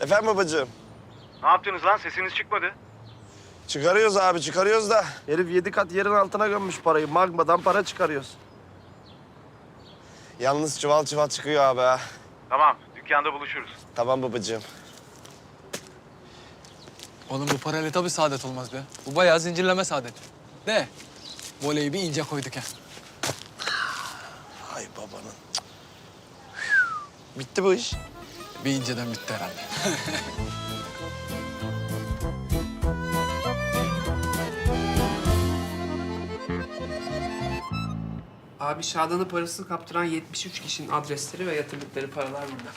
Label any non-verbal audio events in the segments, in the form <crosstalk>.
Efendim babacığım. Ne yaptınız lan? Sesiniz çıkmadı. Çıkarıyoruz abi çıkarıyoruz da. Herif yedi kat yerin altına gömmüş parayı. Magmadan para çıkarıyoruz. Yalnız çuval çuval çıkıyor abi ha. Tamam, dükkanda buluşuruz. Tamam babacığım. Oğlum bu parayla tabii saadet olmaz be. Bu bayağı zincirleme saadet. De. Voleyi bir ince koyduk ha. Ay babanın. Bitti bu iş. Bir inceden bitti herhalde. <laughs> Abi Şadan'a parasını kaptıran 73 kişinin adresleri ve yatırdıkları paralar burada.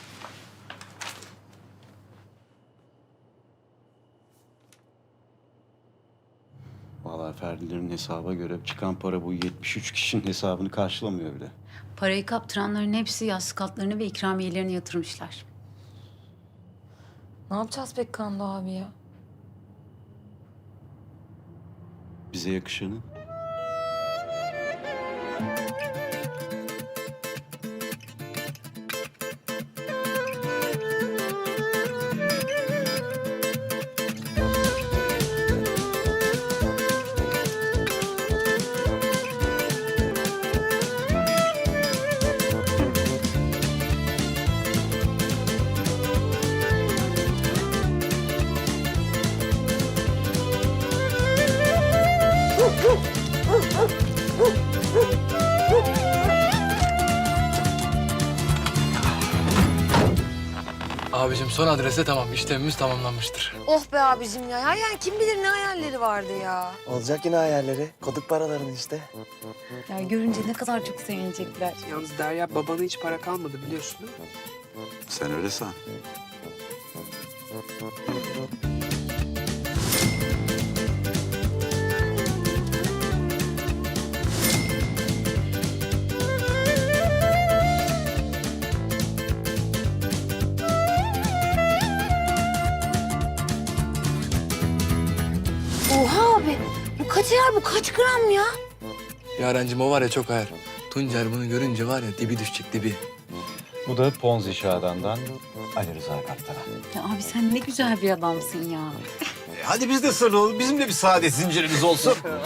Vallahi Ferdilerin hesaba göre çıkan para bu 73 kişinin hesabını karşılamıyor bile. Parayı kaptıranların hepsi yastık altlarını ve ikramiyelerini yatırmışlar. Ne yapacağız peki Kando abi ya? Bize yakışanı. Abicim son adrese tamam. işlemimiz tamamlanmıştır. Oh be abicim ya. ya. Yani kim bilir ne hayalleri vardı ya. Olacak yine hayalleri. Koduk paraların işte. Ya görünce ne kadar çok sevinecekler. Yalnız Derya babana hiç para kalmadı biliyorsun değil mi? Sen öyle san. Yer bu? Kaç gram ya? Yarencim o var ya çok ayar. Tuncer bunu görünce var ya dibi düşecek dibi. Bu da Ponzi Şadan'dan Ali Rıza Kaptan'a. Ya abi sen ne güzel bir adamsın ya. Hadi biz de sarılalım. Bizim de bir saadet zincirimiz olsun. Kızım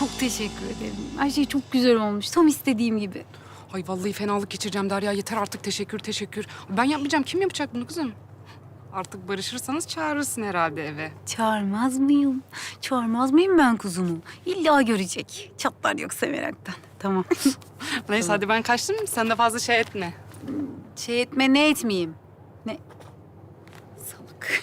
çok teşekkür ederim. Her şey çok güzel olmuş. Tam istediğim gibi. Ay vallahi fenalık geçireceğim Derya. Yeter artık teşekkür teşekkür. Ben yapmayacağım. Kim yapacak bunu kızım? Artık barışırsanız çağırırsın herhalde eve. Çağırmaz mıyım? Çağırmaz mıyım ben kuzumu? İlla görecek. Çatlar yoksa meraktan. Tamam. <laughs> Neyse hadi ben kaçtım. Sen de fazla şey etme. şey etme ne etmeyeyim? Ne? Salak.